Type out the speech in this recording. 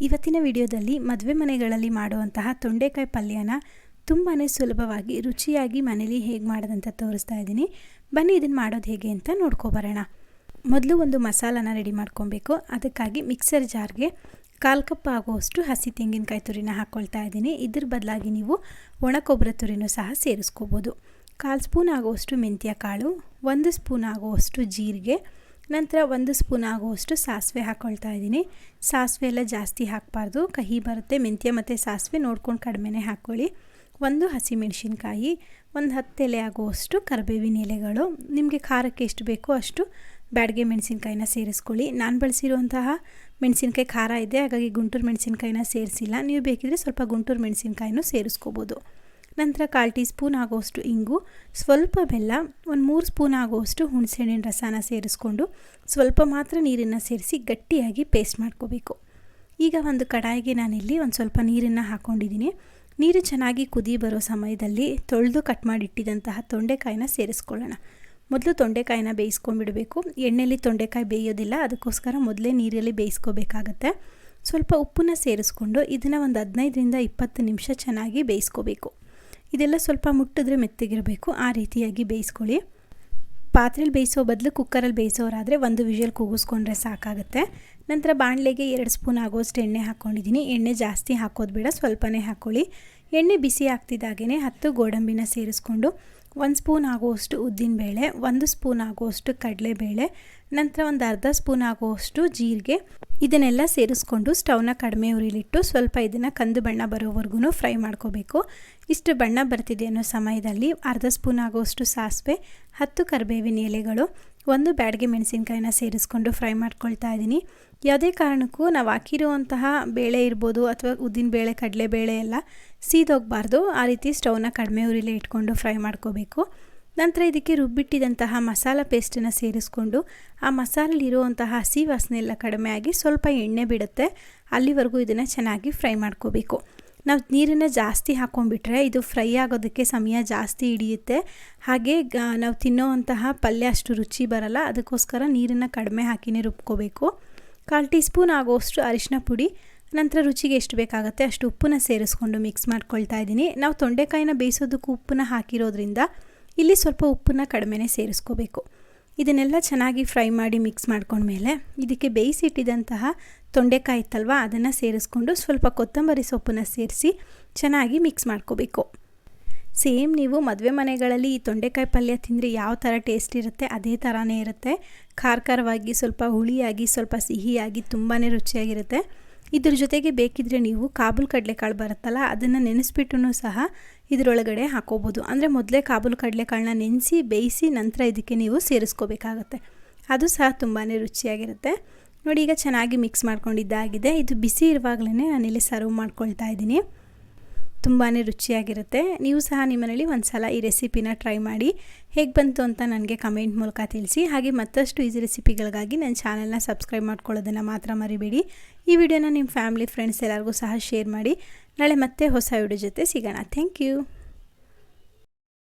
ಇವತ್ತಿನ ವಿಡಿಯೋದಲ್ಲಿ ಮದುವೆ ಮನೆಗಳಲ್ಲಿ ಮಾಡುವಂತಹ ತೊಂಡೆಕಾಯಿ ಪಲ್ಯನ ತುಂಬಾ ಸುಲಭವಾಗಿ, ರುಚಿಯಾಗಿ ಮನೇಲಿ ಹೇಗೆ ಮಾಡೋದಂತ ತೋರಿಸ್ತಾ ಇದ್ದೀನಿ. ಬನ್ನಿ ಇದನ್ನು ಮಾಡೋದು ಹೇಗೆ ಅಂತ ನೋಡ್ಕೊಬರೋಣ ಮೊದಲು ಒಂದು ಮಸಾಲಾನ ರೆಡಿ ಮಾಡ್ಕೊಬೇಕು. ಅದಕ್ಕಾಗಿ ಮಿಕ್ಸರ್ ಜಾರ್ಗೆ ಕಾಲು ಕಪ್ ಆಗುವಷ್ಟು ಹಸಿ ತೆಂಗಿನಕಾಯಿ ತುರಿನ ಹಾಕ್ಕೊಳ್ತಾ ಇದ್ದೀನಿ. ಇದ್ರ ಬದಲಾಗಿ ನೀವು ಒಣ ಕೊಬ್ಬರ ತುರಿನೂ ಸಹ ಸೇರಿಸ್ಕೋಬೋದು. ಕಾಲು ಸ್ಪೂನ್ ಆಗುವಷ್ಟು ಮೆಂತ್ಯ ಕಾಳು, ಒಂದು ಸ್ಪೂನ್ ಆಗುವಷ್ಟು ಜೀರಿಗೆ ನಂತರ ಒಂದು ಸ್ಪೂನ್ ಆಗುವಷ್ಟು ಸಾಸಿವೆ ಹಾಕ್ಕೊಳ್ತಾ ಇದ್ದೀನಿ. ಸಾಸಿವೆ ಎಲ್ಲ ಜಾಸ್ತಿ ಹಾಕಬಾರ್ದು. ಕಹಿ ಬರುತ್ತೆ, ಮೆಂತ್ಯ ಮತ್ತು ಸಾಸಿವೆ ನೋಡ್ಕೊಂಡು ಕಡಿಮೆನೇ ಹಾಕ್ಕೊಳ್ಳಿ ಒಂದು ಹಸಿಮೆಣಸಿನ್ಕಾಯಿ, ಒಂದು ಹತ್ತು ಎಲೆ ಆಗುವಷ್ಟು ಕರಿಬೇವಿನ ಎಲೆಗಳು. ನಿಮಗೆ ಖಾರಕ್ಕೆ ಎಷ್ಟು ಬೇಕೋ ಅಷ್ಟು ಬ್ಯಾಡಗೆ ಮೆಣಸಿನ್ಕಾಯಿನ ಸೇರಿಸ್ಕೊಳ್ಳಿ. ನಾನು ಬಳಸಿರುವಂತಹ ಮೆಣಸಿನ್ಕಾಯಿ ಖಾರ ಇದೆ, ಹಾಗಾಗಿ ಗುಂಟೂರು ಮೆಣಸಿನ್ಕಾಯಿನ ಸೇರಿಸಿಲ್ಲ. ನೀವು ಬೇಕಿದ್ರೆ ಸ್ವಲ್ಪ ಗುಂಟೂರು ಮೆಣಸಿನ್ಕಾಯಿನೂ ಸೇರಿಸ್ಕೋಬೋದು. ನಂತರ ಕಾಲು ಟೀ ಸ್ಪೂನ್ ಆಗೋಷ್ಟು ಇಂಗು, ಸ್ವಲ್ಪ ಬೆಲ್ಲ, ಒಂದು ಮೂರು ಸ್ಪೂನ್ ಆಗೋಷ್ಟು ಹುಣಸೆಹಣ್ಣಿನ ರಸನ ಸೇರಿಸ್ಕೊಂಡು ಸ್ವಲ್ಪ ಮಾತ್ರ ನೀರನ್ನು ಸೇರಿಸಿ ಗಟ್ಟಿಯಾಗಿ ಪೇಸ್ಟ್ ಮಾಡ್ಕೋಬೇಕು. ಈಗ ಒಂದು ಕಡಾಯಿಗೆ ನಾನಿಲ್ಲಿ ಒಂದು ಸ್ವಲ್ಪ ನೀರನ್ನು ಹಾಕ್ಕೊಂಡಿದ್ದೀನಿ ನೀರು ಚೆನ್ನಾಗಿ ಕುದಿ ಬರೋ ಸಮಯದಲ್ಲಿ ತೊಳೆದು ಕಟ್ ಮಾಡಿಟ್ಟಿದ್ದಂತಹ ತೊಂಡೆಕಾಯಿನ ಸೇರಿಸ್ಕೊಳ್ಳೋಣ. ಮೊದಲು ತೊಂಡೆಕಾಯಿನ ಬೇಯಿಸ್ಕೊಂಡ್ಬಿಡಬೇಕು. ಎಣ್ಣೆಯಲ್ಲಿ ತೊಂಡೆಕಾಯಿ ಬೇಯೋದಿಲ್ಲ, ಅದಕ್ಕೋಸ್ಕರ ಮೊದಲೇ ನೀರಲ್ಲಿ ಬೇಯಿಸ್ಕೋಬೇಕಾಗತ್ತೆ. ಸ್ವಲ್ಪ ಉಪ್ಪನ್ನು ಸೇರಿಸ್ಕೊಂಡು ಇದನ್ನು ಒಂದು ಹದಿನೈದರಿಂದ ಇಪ್ಪತ್ತು ನಿಮಿಷ ಚೆನ್ನಾಗಿ ಬೇಯಿಸ್ಕೋಬೇಕು. ಇದೆಲ್ಲ ಸ್ವಲ್ಪ ಮುಟ್ಟಿದ್ರೆ ಮೆತ್ತಗಿರಬೇಕು. ಆ ರೀತಿಯಾಗಿ ಬೇಯಿಸ್ಕೊಳ್ಳಿ. ಪಾತ್ರೆಲಿ ಬೇಯಿಸೋ ಬದಲು ಕುಕ್ಕರಲ್ಲಿ ಬೇಯಿಸೋರಾದರೆ ಒಂದು ವಿಷಲ್ ಕೂಗಿಸ್ಕೊಂಡ್ರೆ ಸಾಕಾಗುತ್ತೆ. ನಂತರ ಬಾಣಲೆಗೆ ಎರಡು ಸ್ಪೂನ್ ಆಗೋಷ್ಟು ಎಣ್ಣೆ ಹಾಕ್ಕೊಂಡಿದ್ದೀನಿ ಎಣ್ಣೆ ಜಾಸ್ತಿ ಹಾಕೋದು ಬೇಡ, ಸ್ವಲ್ಪನೇ ಹಾಕ್ಕೊಳ್ಳಿ ಎಣ್ಣೆ ಬಿಸಿ ಆಗ್ತಿದ್ದಾಗೇ ಹತ್ತು ಗೋಡಂಬಿನ ಸೇರಿಸ್ಕೊಂಡು ಒಂದು ಸ್ಪೂನ್ ಆಗುವಷ್ಟು ಉದ್ದಿನಬೇಳೆ ಒಂದು ಸ್ಪೂನ್ ಆಗುವಷ್ಟು ಕಡಲೆಬೇಳೆ ನಂತರ ಒಂದು ಅರ್ಧ ಸ್ಪೂನ್ ಆಗುವಷ್ಟು ಜೀರಿಗೆ. ಇದನ್ನೆಲ್ಲ ಸೇರಿಸ್ಕೊಂಡು ಸ್ಟವ್ನ ಕಡಿಮೆ ಉರಿಲಿಟ್ಟು ಸ್ವಲ್ಪ ಇದನ್ನು ಕಂದು ಬಣ್ಣ ಬರೋವರೆಗೂ ಫ್ರೈ ಮಾಡ್ಕೋಬೇಕು. ಇಷ್ಟು ಬಣ್ಣ ಬರ್ತಿದೆ ಅನ್ನೋ ಸಮಯದಲ್ಲಿ ಅರ್ಧ ಸ್ಪೂನ್ ಆಗುವಷ್ಟು ಸಾಸಿವೆ, ಹತ್ತು ಕರಿಬೇವಿನ ಎಲೆಗಳು ಒಂದು ಬ್ಯಾಡ್ಗೆ ಮೆಣಸಿನ್ಕಾಯಿನ ಸೇರಿಸ್ಕೊಂಡು ಫ್ರೈ ಮಾಡ್ಕೊಳ್ತಾ ಇದ್ದೀನಿ. ಯಾವುದೇ ಕಾರಣಕ್ಕೂ ನಾವು ಹಾಕಿರುವಂತಹ ಬೇಳೆ ಇರ್ಬೋದು ಅಥವಾ ಉದ್ದಿನ ಬೇಳೆ ಕಡಲೆಬೇಳೆ ಎಲ್ಲ ಸೀದೋಗಬಾರ್ದು. ಆ ರೀತಿ ಸ್ಟವ್ನ ಕಡಿಮೆ ಉರಿಲಿ ಇಟ್ಕೊಂಡು ಫ್ರೈ ಮಾಡ್ಕೋಬೇಕು. ನಂತರ ಇದಕ್ಕೆ ರುಬ್ಬಿಟ್ಟಿದಂತಹ ಮಸಾಲ ಪೇಸ್ಟನ್ನು ಸೇರಿಸ್ಕೊಂಡು ಆ ಮಸಾಲಲ್ಲಿರುವಂತಹ ಹಸಿ ವಾಸನೆ ಎಲ್ಲ ಕಡಿಮೆ ಆಗಿ ಸ್ವಲ್ಪ ಎಣ್ಣೆ ಬಿಡುತ್ತೆ. ಅಲ್ಲಿವರೆಗೂ ಇದನ್ನು ಚೆನ್ನಾಗಿ ಫ್ರೈ ಮಾಡ್ಕೋಬೇಕು. ನಾವು ನೀರನ್ನು ಜಾಸ್ತಿ ಹಾಕ್ಕೊಂಡ್ಬಿಟ್ರೆ ಇದು ಫ್ರೈ ಆಗೋದಕ್ಕೆ ಸಮಯ ಜಾಸ್ತಿ ಹಿಡಿಯುತ್ತೆ. ಹಾಗೆ ನಾವು ತಿನ್ನೋವಂತಹ ಪಲ್ಯ ಅಷ್ಟು ರುಚಿ ಬರಲ್ಲ, ಅದಕ್ಕೋಸ್ಕರ ನೀರನ್ನು ಕಡಿಮೆ ಹಾಕಿನೇ ರುಬ್ಕೋಬೇಕು. ಕಾಲು ಟೀ ಸ್ಪೂನ್ ಆಗೋಷ್ಟು ಅರಿಶಿನ ಪುಡಿ, ನಂತರ ರುಚಿಗೆ ಎಷ್ಟು ಬೇಕಾಗುತ್ತೆ ಅಷ್ಟು ಉಪ್ಪನ್ನ ಸೇರಿಸ್ಕೊಂಡು ಮಿಕ್ಸ್ ಮಾಡ್ಕೊಳ್ತಾ ಇದ್ದೀನಿ. ನಾವು ತೊಂಡೆಕಾಯಿನ ಬೇಯಿಸೋದಕ್ಕೂ ಉಪ್ಪನ್ನ ಹಾಕಿರೋದ್ರಿಂದ, ಇಲ್ಲಿ ಸ್ವಲ್ಪ ಉಪ್ಪನ್ನ ಕಡಿಮೆನೇ ಸೇರಿಸ್ಕೋಬೇಕು. ಇದನ್ನೆಲ್ಲ ಚೆನ್ನಾಗಿ ಫ್ರೈ ಮಾಡಿ ಮಿಕ್ಸ್ ಮಾಡ್ಕೊಂಡ್ಮೇಲೆ ಇದಕ್ಕೆ ಬೇಯಿಸಿಟ್ಟಿದ್ದಂತಹ ತೊಂಡೆಕಾಯಿ ಇತ್ತಲ್ವ ಅದನ್ನು ಸೇರಿಸ್ಕೊಂಡು ಸ್ವಲ್ಪ ಕೊತ್ತಂಬರಿ ಸೊಪ್ಪನ್ನು ಸೇರಿಸಿ ಚೆನ್ನಾಗಿ ಮಿಕ್ಸ್ ಮಾಡ್ಕೋಬೇಕು. ಸೇಮ್ ನೀವು ಮದುವೆ ಮನೆಗಳಲ್ಲಿ ಈ ತೊಂಡೆಕಾಯಿ ಪಲ್ಯ ತಿಂದರೆ ಯಾವ ಥರ ಟೇಸ್ಟ್ ಇರುತ್ತೆ ಅದೇ ಥರನೇ ಇರುತ್ತೆ. ಖಾರ ಖಾರವಾಗಿ ಸ್ವಲ್ಪ ಹುಳಿಯಾಗಿ ಸ್ವಲ್ಪ ಸಿಹಿಯಾಗಿ ತುಂಬಾ ರುಚಿಯಾಗಿರುತ್ತೆ. ಇದ್ರ ಜೊತೆಗೆ ಬೇಕಿದ್ರೆ ನೀವು ಕಾಬೂಲ್ ಕಡಲೆಕಾಳು ಬರುತ್ತಲ್ಲ, ಅದನ್ನು ನೆನೆಸ್ಬಿಟ್ಟು ಸಹ ಇದರೊಳಗಡೆ ಹಾಕೋಬೋದು. ಅಂದರೆ ಮೊದಲೇ ಕಾಬೂಲ್ ಕಡಲೆಕಾಳನ್ನ ನೆನೆಸಿ, ಬೇಯಿಸಿ ನಂತರ ಇದಕ್ಕೆ ನೀವು ಸೇರಿಸ್ಕೋಬೇಕಾಗತ್ತೆ. ಅದು ಸಹ ತುಂಬಾ ರುಚಿಯಾಗಿರುತ್ತೆ. ನೋಡಿ ಈಗ ಚೆನ್ನಾಗಿ ಮಿಕ್ಸ್ ಮಾಡ್ಕೊಂಡಿದ್ದಾಗಿದೆ. ಇದು ಬಿಸಿ ಇರುವಾಗಲೇ ನಾನಿಲ್ಲಿ ಸರ್ವ್ ಮಾಡ್ಕೊಳ್ತಾ ಇದ್ದೀನಿ. ತುಂಬಾ ರುಚಿಯಾಗಿರುತ್ತೆ. ನೀವು ಸಹ ನಿಮ್ಮನೇಲಿ ಒಂದು ಸಲ ಈ ರೆಸಿಪಿನ ಟ್ರೈ ಮಾಡಿ. ಹೇಗೆ ಬಂತು ಅಂತ ನನಗೆ ಕಮೆಂಟ್ ಮೂಲಕ ತಿಳಿಸಿ. ಹಾಗೆ ಮತ್ತಷ್ಟು ಈಸಿ ರೆಸಿಪಿಗಳಿಗಾಗಿ ನನ್ನ ಚಾನಲ್ನ ಸಬ್ಸ್ಕ್ರೈಬ್ ಮಾಡ್ಕೊಳ್ಳೋದನ್ನು ಮಾತ್ರ ಮರಿಬೇಡಿ. ಈ ವಿಡಿಯೋನ ನಿಮ್ಮ ಫ್ಯಾಮಿಲಿ, ಫ್ರೆಂಡ್ಸ್ ಎಲ್ಲರಿಗೂ ಸಹ ಶೇರ್ ಮಾಡಿ. ನಾಳೆ ಮತ್ತೆ ಹೊಸ ವಿಡಿಯೋ ಜೊತೆ ಸಿಗೋಣ. Thank you.